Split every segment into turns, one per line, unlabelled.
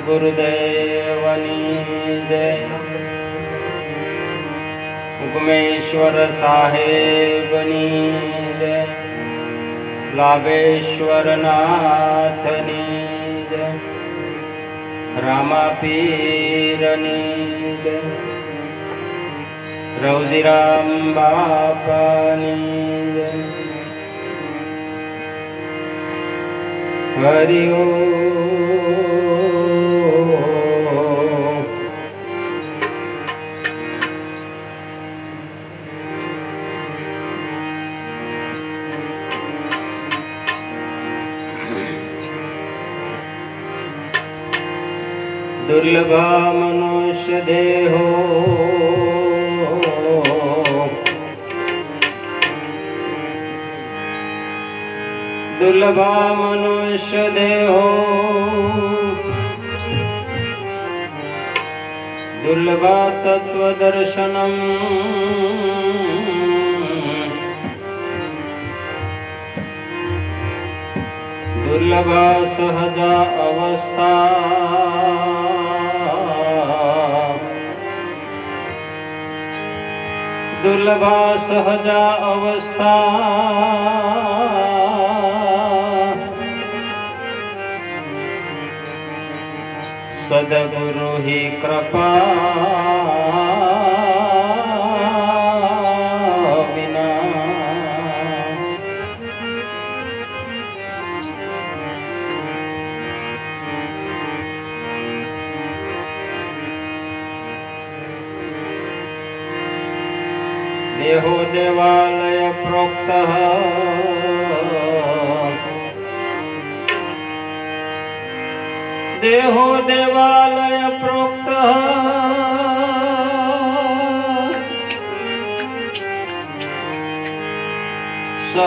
સદગુરુદેવની જય ઉગમેશ્વર સાહેબની જય લાભેશ્વર નાથની જય રામાપીરની જય રવજીરામ બાપાની જય હરિ દુર્લભા મનુષ્ય દેહો દુર્લભા મનુષ્ય દેહો દુર્લભા તત્વદર્શનમ દુર્લભા સહજા અવસ્થા દુર્લભા સહજા અવસ્થા સદગુરુ હિ કૃપા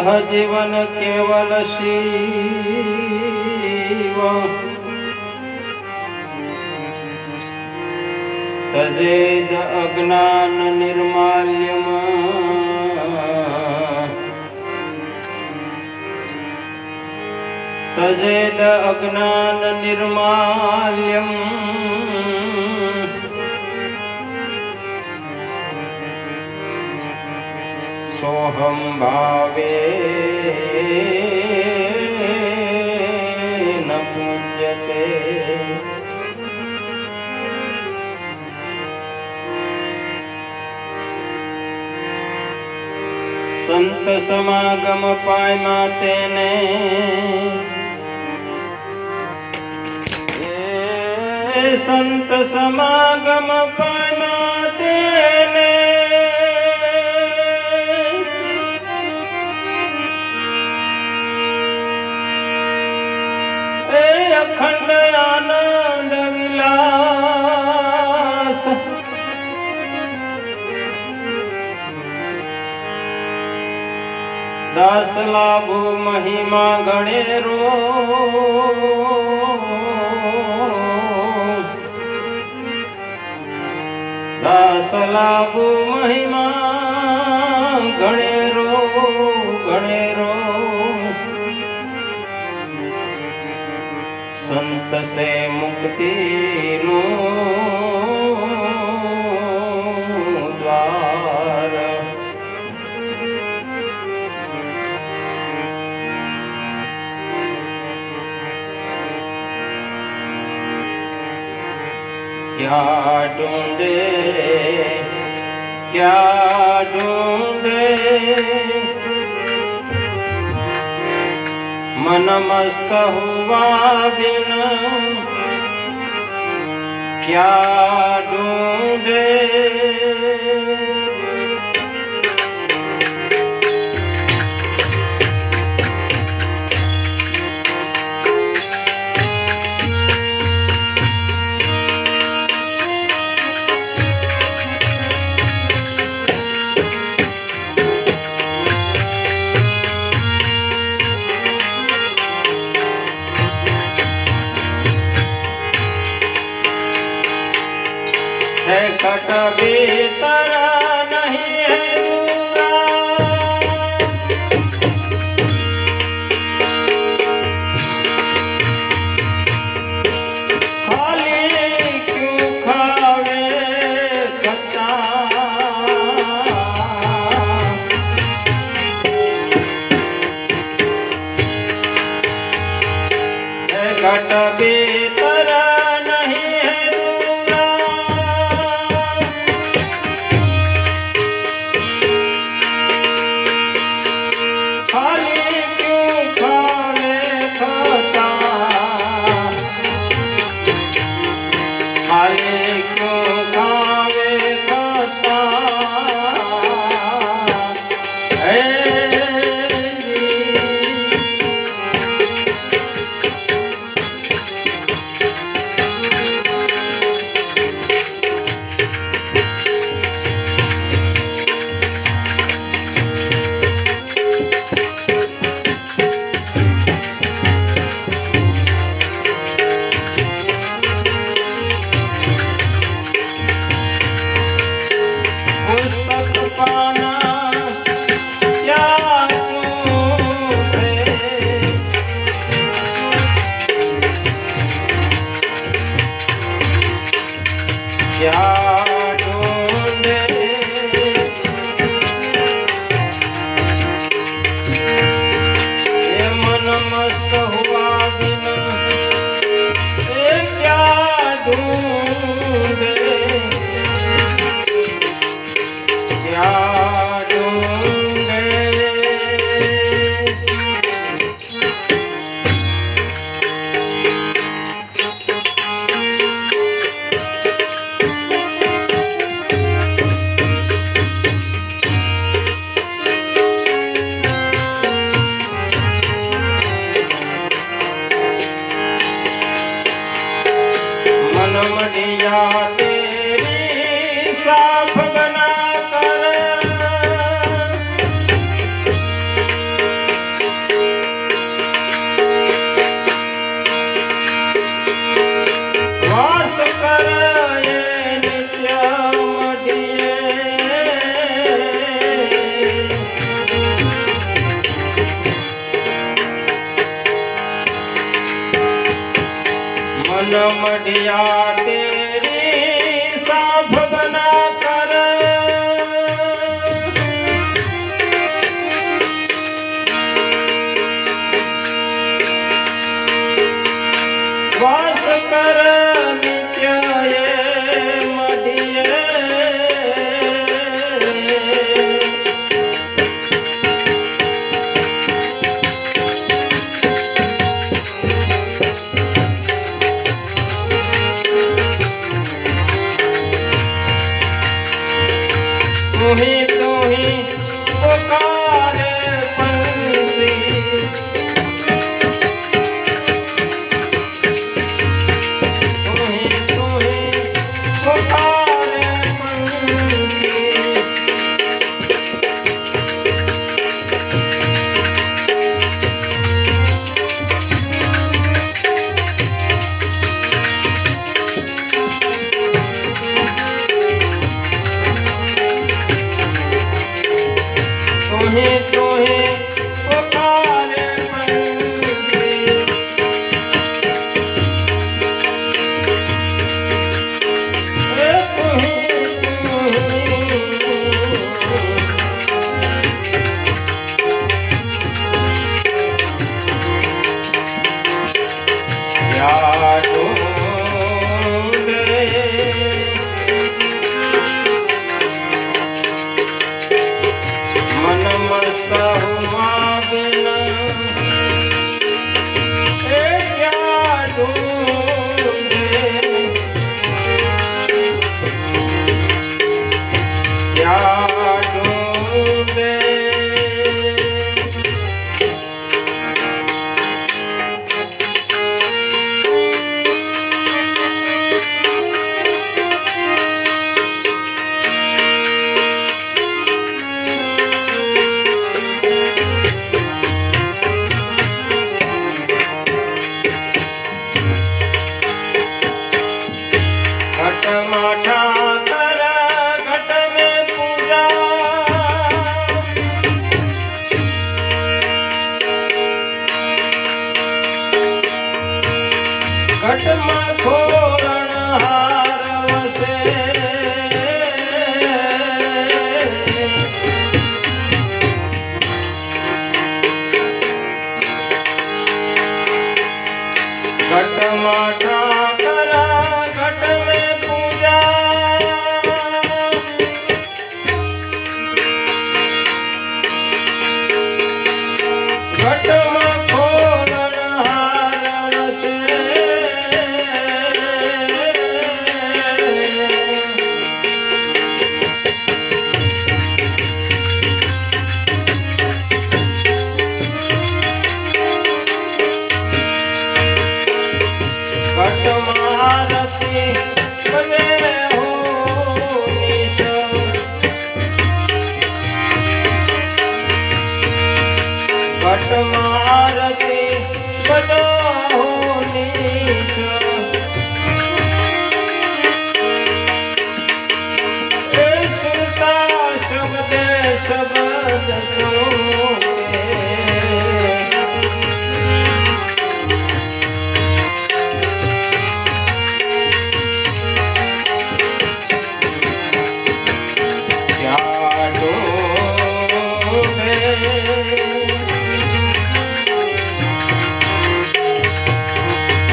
સહજીવન કેવલ શિવ. તજેદ અજ્ઞાન નિર્માલ્યમાં. તજેદ અજ્ઞાન નિર્માલ્યમ. સોહમ ભાવે ન પૂજ્યતે સંત સમાગમ પાયમાં તેને સંત સમાગમ પાયમાં દાસ લાભો મહિમા ગણેરો. દસ લાભો મહિમા ગણેરો ગણેરો. સંત સે મુક્તિ ક્યાં ઢૂંઢે ક્યાં ઢૂંઢે મન મસ્ત હુવા બિન ક્યાં ઢૂંઢે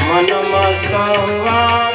મનમાં સવા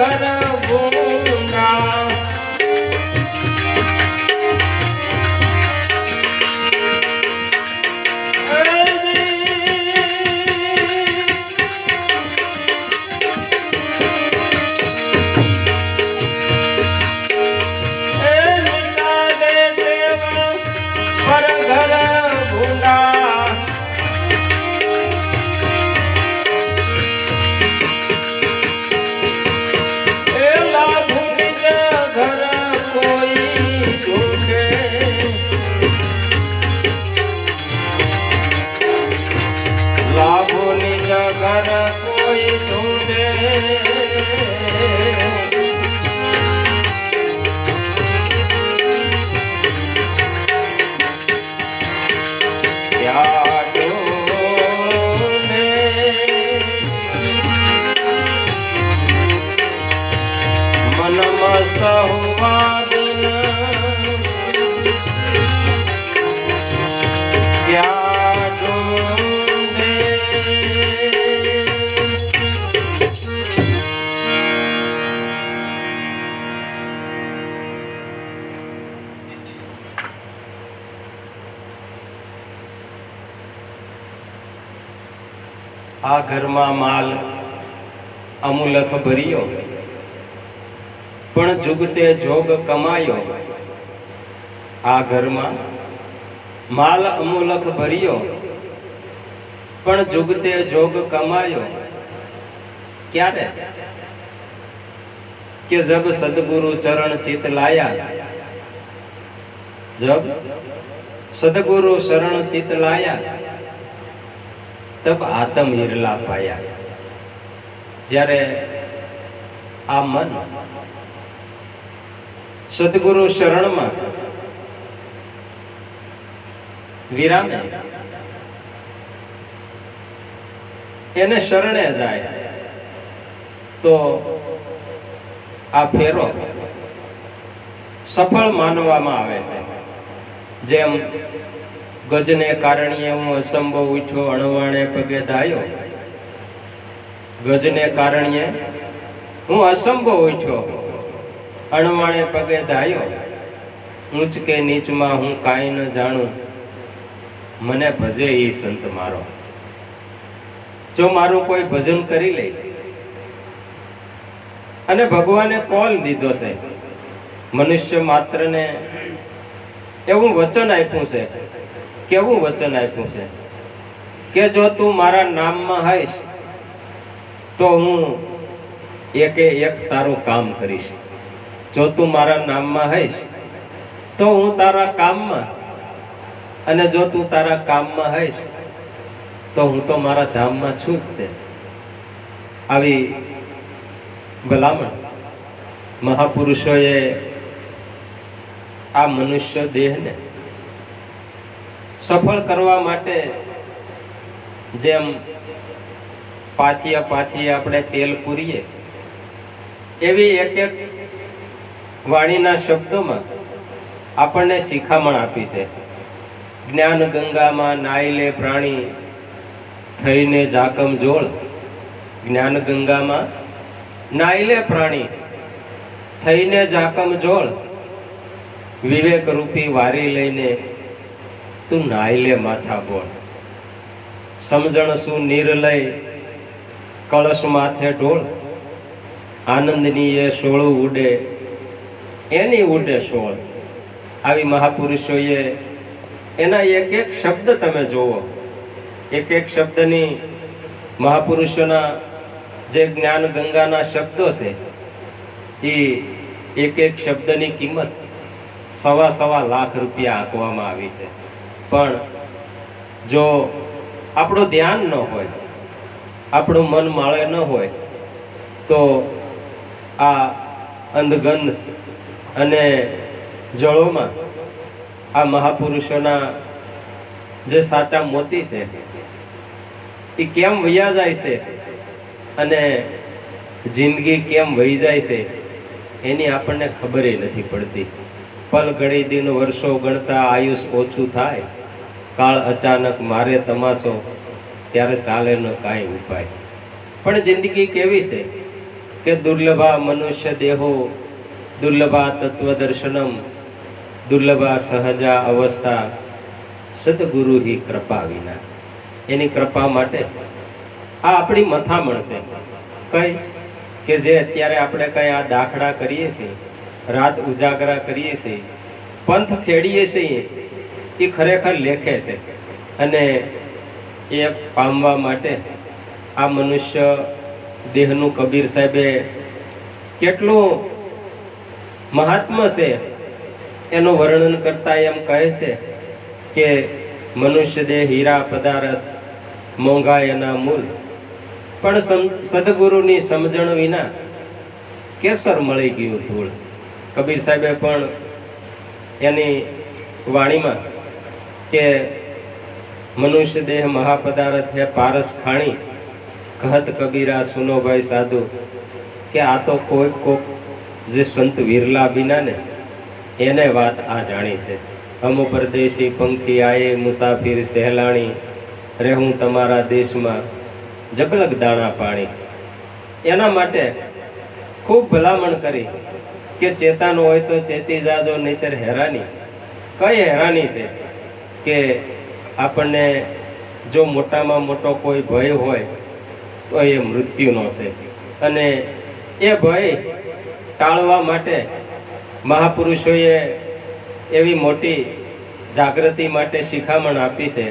करबो ઘરમાં માલ અમુલખ ભર્યો. પણ જુગતે જોગ કમાયો. આ ઘરમાં માલ અમુલખ ભર્યો. પણ જુગતે જોગ કમાયો. ક્યારે? કે જબ સદગુરુ ચરણ ચિત લાયા. જબ સદગુરુ શરણ ચિત લાયા. તબ આતમ હિરલા પાયા. જ્યારે આ મન સદગુરુ શરણમાં વિરામે એને શરણે જાય, તો આ ફેરો સફળ માનવામાં આવે છે. જેમ ગજને કારણે હું અસંભવ ઉઠ્યો, અણવાણે પગે ધાયો. ગજને કારણે હું અસંભવ ઉઠ્યો, અણવાણે પગે ધાયો. ઊંચ કે નીચમાં હું કાંઈ ન જાણું, મને ભજે એ સંત મારો. જો મારું કોઈ ભજન કરી લે, અને ભગવાને કોલ દીધો છે, મનુષ્ય માત્રને એવું વચન આપ્યું છે. કેવું વચન આપ્યું છે? કે જો તું મારા નામમાં હઈશ, તો હું એકે એક તારું કામ કરીશ. જો તું મારા નામમાં હઈશ, તો હું તારા કામમાં. અને જો તું તારા કામમાં હઈશ, તો હું તો મારા ધામમાં છું જ તે. આવી ભલામણ મહાપુરુષોએ આ મનુષ્ય દેહને સફળ કરવા માટે જેમ પાથિયા પાથિયા આપણે તેલ પૂરીએ, એવી એક એક વાણીના શબ્દોમાં આપણને શિખામણ આપી છે. જ્ઞાન ગંગામાં નાયલે પ્રાણી થઈને જાકમ જોળ. જ્ઞાન ગંગામાં નાયલે પ્રાણી થઈને જાકમ જોળ. વિવેક રૂપી વારી લઈને તું નાયલે માથા બોલ. સમજણ શું નિર્લય કળશ માથે ઢોળ આનંદની એ સોળું ઉડે, એની ઉડે સોળ. આવી મહાપુરુષોએ એના એક એક શબ્દ તમે જુઓ એક એક શબ્દની મહાપુરુષોના જે જ્ઞાન ગંગાના શબ્દો છે એ એક એક શબ્દની કિંમત સવા સવા લાખ રૂપિયા આંકવામાં આવી છે. પણ જો આપણું ધ્યાન ન હોય, આપણું મન માળે ન હોય, તો આ અંધગંધ અને જળોમાં આ મહાપુરુષોના જે સાચા મોતી છે એ કેમ વયા જાય છે અને જિંદગી કેમ વહી જાય છે, એની આપણને ખબર નથી પડતી. પલ ઘડી દિન વર્ષો ગણતા આયુષ ઓછું થાય. કાળ અચાનક મારે તમાશો, ત્યારે ચાલે ન કાંઈ ઉપાય. પણ જિંદગી કેવી છે? કે દુર્લભા મનુષ્ય દેહો, દુર્લભા તત્વદર્શનમ, દુર્લભા સહજા અવસ્થા, સદગુરુ હિ કૃપા વિના. એની કૃપા માટે આ આપણી મથામણ છે. કઈ? કે જે અત્યારે આપણે કઈ આ દાખલા કરીએ છીએ. રાત ઉજાગરા કરીએ છીએ. પંથ ખેડીએ છીએ. એ ખરેખર લેખે છે. અને એ પામવા માટે આ મનુષ્ય દેહનું કબીર સાહેબે કેટલું મહાત્મા છે. એનું વર્ણન કરતા એમ કહે છે કે મનુષ્ય દેહ હીરા, પદાર્થ, મોંઘા એના મૂલ. પણ સદગુરુની સમજણ વિના કેસર મળી ગયું ધૂળ. કબીર સાહેબે પણ એની વાણીમાં કે મનુષ્ય દેહ મહાપદાર્થ હે, પારસ ખાણી. કહત કબીરા સુનોભાઈ સાધુ, કે આ તો કોઈ કોક જે સંત વિરલા વિના ને, એને વાત આ જાણી છે. અમુ પરદેશી પંક્તિ આયે, મુસાફિર સહેલાણી, રહેવું તમારા દેશમાં જગલગ દાણા પાણી. એના માટે ખૂબ ભલામણ કરી. કે ચેતાનો હોય તો ચેતી જાજો, નહીતર હેરાની. કઈ હેરાની છે? કે આપણને જો મોટામાં મોટો કોઈ ભય હોય, તો એ મૃત્યુનો છે. અને એ ભય ટાળવા માટે મહાપુરુષોએ એવી મોટી જાગૃતિ માટે શિખામણ આપી છે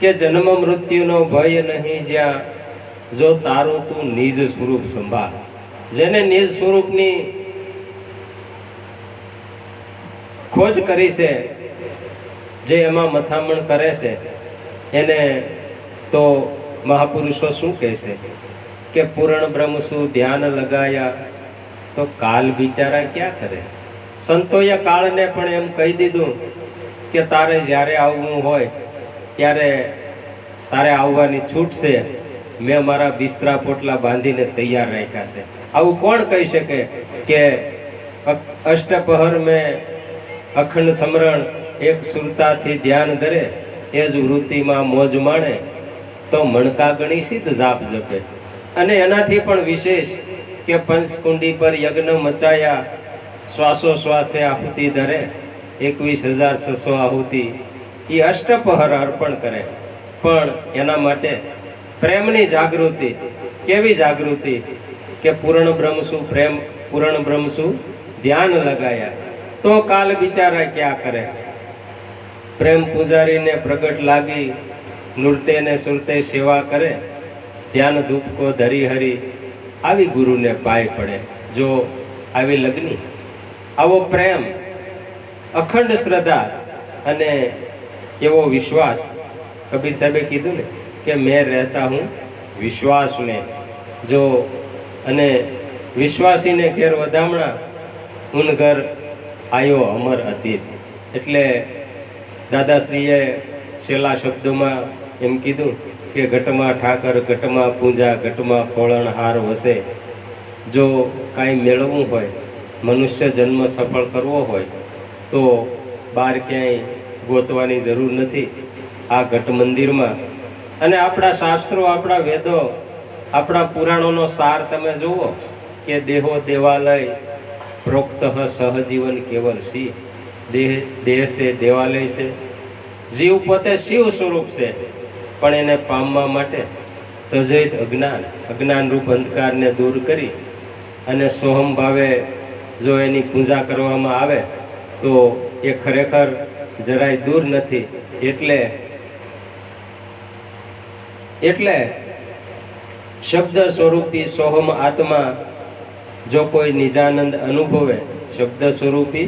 કે જન્મ મૃત્યુનો ભય નહીં જ્યાં જો તારું તું નિજ સ્વરૂપ સંભાળ. જેને નિજ સ્વરૂપની ખોજ કરી છે, જે એમાં મથામણ કરે છે, એને તો મહાપુરુષો શું કહે છે? કે પૂર્ણ બ્રહ્મ શું ધ્યાન લગાયા? તો કાલ બિચારા ક્યાં કરે? સંતોએ કાળને પણ એમ કહી દીધું કે તારે જ્યારે આવવું હોય, ત્યારે તારે આવવાની છૂટ છે. મેં મારા બિસ્તરા પોટલા બાંધીને તૈયાર રાખ્યા છે. આવું કોણ કહી શકે કે અષ્ટપહર મેં અખંડ સમરણ એક સુરતાથી ધ્યાન ધરે, એ જ વૃત્તિમાં મોજ માણે, તો મણકા ગણી સિદ્ધ જાપ જપે. અને એનાથી પણ વિશેષ કે પંચકુંડી પર યજ્ઞ મચાયા શ્વાસો શ્વાસે આહુતિ ધરે, એકવીસ હજાર છસો આહુતિ એ અષ્ટપહર અર્પણ કરે. પણ એના માટે પ્રેમની જાગૃતિ, કેવી જાગૃતિ? કે પૂર્ણ બ્રહ્મ શું પ્રેમ, પૂર્ણ બ્રહ્મ શું ધ્યાન લગાયા. તો કાલ બિચારા ક્યાં કરે? પ્રેમ પૂજારીને પ્રગટ લાગી નૃત્ય ને સુરતે સેવા કરે, ધ્યાન ધૂપકો ધરી હરી આવી ગુરુને પાય પડે. જો આવી લગ્ની, આવો પ્રેમ, અખંડ શ્રદ્ધા અને એવો વિશ્વાસ. કબીર સાહેબે કીધું ને કે મેં રહેતા હું વિશ્વાસ મેં જો અને વિશ્વાસીને ઘેર વધામણા, ઉન ઘર આયો અમર અતીત. એટલે દાદાશ્રીએ છેલ્લા શબ્દોમાં એમ કીધું કે ઘટમાં ઠાકર, ઘટમાં પૂજા, ઘટમાં ખોળણ હાર વસે. જો કાંઈ મેળવવું હોય, મનુષ્ય જન્મ સફળ કરવો હોય, તો બહાર ક્યાંય ગોતવાની જરૂર નથી આ ઘટ મંદિરમાં અને આપણા શાસ્ત્રો, આપણા વેદો, આપણા પુરાણોનો સાર તમે જુઓ કે દેહો દેવાલય પ્રોક્ત સહજીવન કેવલ શિવ દેહ દેહ છે, દેવાલય છે. જીવ પોતે શિવ સ્વરૂપ છે. પણ એને પામવા માટે તજૈત અજ્ઞાન અજ્ઞાન રૂપ અંધકારને દૂર કરી અને સોહમ ભાવે જો એની પૂજા કરવામાં આવે, તો એ ખરેખર જરાય દૂર નથી. એટલે એટલે શબ્દ સ્વરૂપી સોહમ આત્મા જો કોઈ નિજાનંદ અનુભવે શબ્દ સ્વરૂપી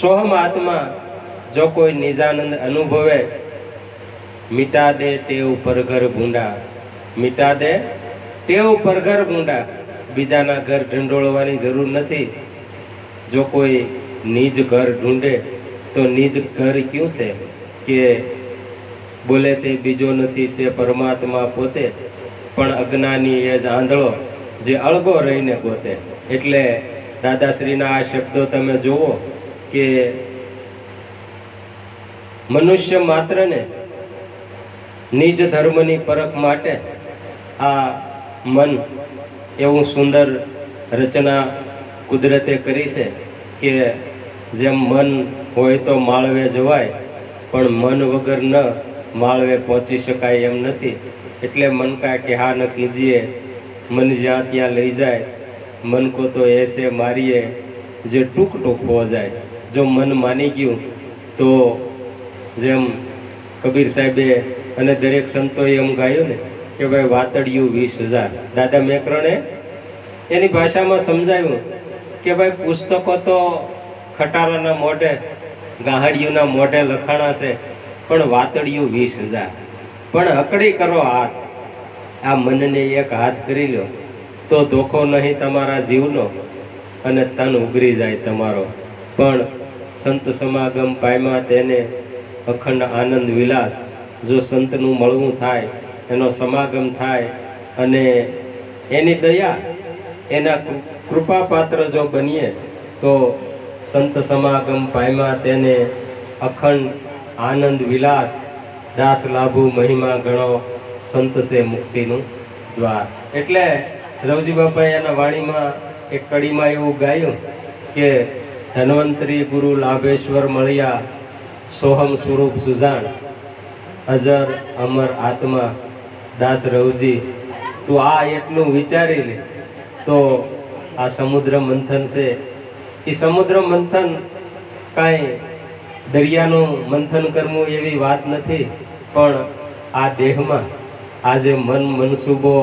સોહમ આત્મા જો કોઈ નિજાનંદ અનુભવે, મિટા દે ટેવ પરઘર ભૂંડા મિટા દે ટેવ પરઘર ભૂંડા બીજાના ઘર ઢંઢોળવાની જરૂર નથી. જો કોઈ નિજ ઘર ઢૂંઢે, તો નિજ ઘર ક્યું છે? કે બોલે તે બીજો નથી છે પરમાત્મા પોતે. પણ અજ્ઞાની એ જ આંધળો જે અળગો રહીને ગોતે. એટલે દાદાશ્રીના આ શબ્દો તમે જુઓ કે મનુષ્ય માત્રને નિજ ધર્મની પરખ માટે આ મન એવું સુંદર રચના કુદરતે કરી છે કે જેમ મન હોય તો માળવે જવાય, પણ મન વગર ન માળવે પહોંચી શકાય એમ નથી. એટલે મન કા કે હા ન કીજીએ, મન જ્યાં ત્યાં લઈ જાય મન કો તો એસે મારીએ, જે ટૂંક ટૂંક હો જાય. જો મન માની ગયું, તો જેમ કબીર સાહેબે અને દરેક સંતોએ એમ ગાયું ને, કે ભાઈ વાતડિયું વીસ હજાર. દાદા મેકરણે એની ભાષામાં સમજાયું કે ભાઈ પુસ્તકો તો ખટારાના મોઢે ગાહડિયુંના મોઢે લખાણા છે, પણ વાતડિયું વીસ હજાર. પણ હકડી કરો હાથ. આ મનને એક હાથ કરી લો. તો ધોખો નહીં તમારા જીવનો અને તન ઉગરી જાય તમારો. પણ સંત સમાગમ પાયમાં તેને અખંડ આનંદ વિલાસ, જો સંતનું મળવું થાય, એનો સમાગમ થાય અને એની દયા, એના કૃપાપાત્ર જો બનીએ, તો સંત સમાગમ પાયમાં તેને અખંડ આનંદ વિલાસ, દાસ લાભુ મહિમા ગણો સંત છે મુક્તિનું દ્વાર. એટલે રવજી બાપાએ એના વાણીમાં એક કડીમાં એવું ગાયું કે, ધન્વંતરી ગુરુ લાભેશ્વર મળ્યા, સોહમ સ્વરૂપ સુજાણ. અજર અમર આત્મા, દાસ રવજી, તું આ એટલું વિચારી લે, તો આ સમુદ્ર મંથન છે. એ સમુદ્ર મંથન કાંઈ દરિયાનું મંથન કરવું એવી વાત નથી, પણ આ દેહમાં આ જે મન મનસુબો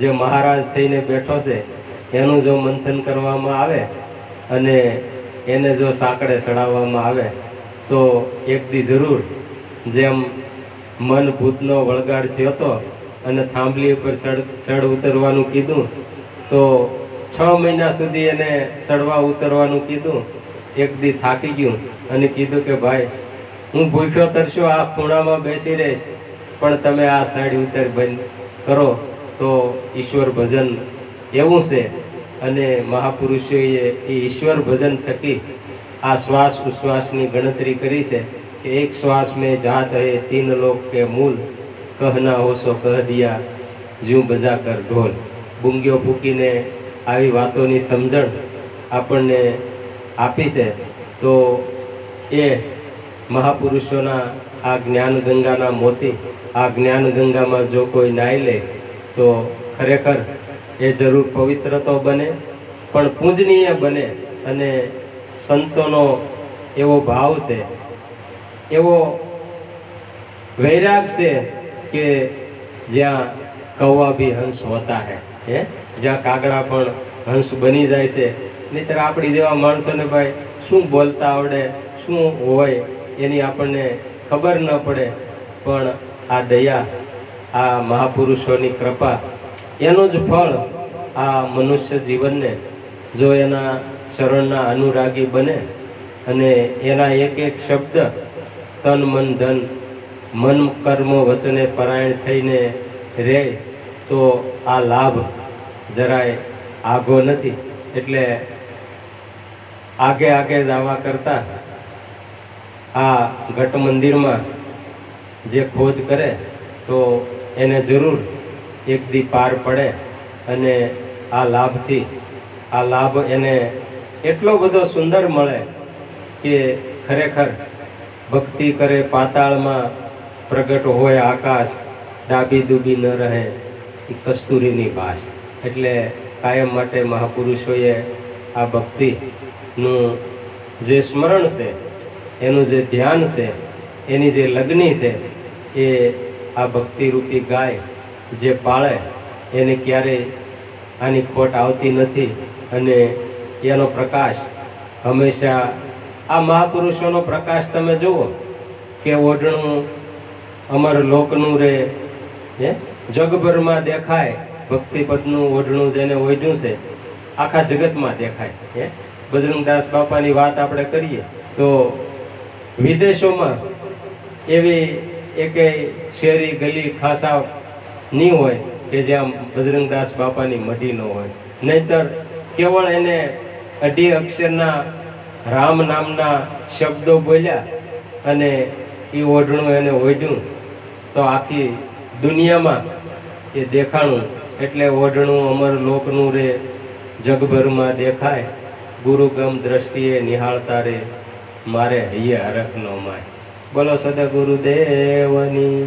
જે મહારાજ થઈને બેઠો છે, એનું જો મંથન કરવામાં આવે અને એને જો સાંકળે ચડાવવામાં આવે, તો એક દી જરૂર જેમ મન ભૂતનો વળગાડ થયો હતો અને થાંભલી ઉપર સડ સડ ઉતરવાનું કીધું, તો છ મહિના સુધી એને સડવા ઉતરવાનું કીધું, એક દી થાકી ગયું અને કીધું કે, ભાઈ, હું ભૂખ્યો તરસ્યો, આ ખૂણામાં બેસી રહીશ, પણ તમે આ સાડી ઉતર બંધ કરો. તો ઈશ્વર ભજન એવું છે. અને મહાપુરુષોએ એ ઈશ્વર ભજન થકી આ શ્વાસ ઉશ્વાસની ગણતરી કરી છે કે એક શ્વાસ મેં જાત હે, તીન લોક કે મૂલ કહના હોશો કહ દિયા, જ્યું બજા કર ઢોલ. બુંગીઓ ફૂકીને આવી વાતોની સમજણ આપણને આપી છે. તો એ મહાપુરુષોના આ જ્ઞાન ગંગાના મોતી, આ જ્ઞાન ગંગામાં જો કોઈ નાહી લે તો ખરેખર એ જરૂર પવિત્ર તો બને, પણ પૂજનીય બને અને સંતોનો એવો ભાવ છે, એવો વૈરાગ છે કે જ્યાં કૌવા બી હંસ હોતા હે હે? જ્યાં કાગડા પણ હંસ બની જાય છે. નહીતર આપણી જેવા માણસોને ભાઈ શું બોલતા આવડે, શું હોય એની આપણને ખબર ન પડે, પણ આ દયા આ મહાપુરુષોની કૃપા, એનું જ ફળ આ મનુષ્ય જીવનને જો એના શરણના અનુરાગી બને અને એના એક એક શબ્દ તન મન ધન, મન કર્મ વચને પરાયણ થઈને રહે, તો આ લાભ જરાય આઘો નથી. એટલે આગે આગે જવા કરતાં આ ઘટ મંદિરમાં જે ખોજ કરે, તો એને જરૂર એક દી પાર પડે અને આ લાભથી, આ લાભ એને એટલો બધો સુંદર મળે કે ખરેખર ભક્તિ કરે, પાતાળમાં પ્રગટ હોય આકાશ, ડાબી દૂબી ન રહે એ કસ્તુરીની ભાષ. એટલે કાયમ માટે મહાપુરુષોએ આ ભક્તિનું જે સ્મરણ છે, એનું જે ધ્યાન છે, એની જે લગ્ની છે, એ આ ભક્તિરૂપી ગાય જે પાળે, એને ક્યારેય આની ખોટ આવતી નથી અને એનો પ્રકાશ હંમેશા, આ મહાપુરુષોનો પ્રકાશ તમે જુઓ કે ઓઢણું અમર લોકનું રે, હે? જગભરમાં દેખાય, ભક્તિપદનું ઓઢણું જેને ઓઢ્યું છે, આખા જગતમાં દેખાય, હે? બજરંગદાસ બાપાની વાત આપણે કરીએ તો વિદેશોમાં એવી એકેય શેરી, ગલી ખાસા નહીં હોય કે જ્યાં બજરંગદાસ બાપાની મઢી ન હોય. નહીતર કેવળ એને અઢી અક્ષરના રામ નામના શબ્દો બોલ્યા અને એ ઓઢણું એને ઓઢ્યું, તો આખી દુનિયામાં એ દેખાણું એટલે ઓઢણું, અમર લોકનું રે જગભરમાં દેખાય, ગુરુગમ દ્રષ્ટિએ નિહાળતા રે, મારે હૈયે હરખ નો માય. બોલો સદા ગુરુદેવની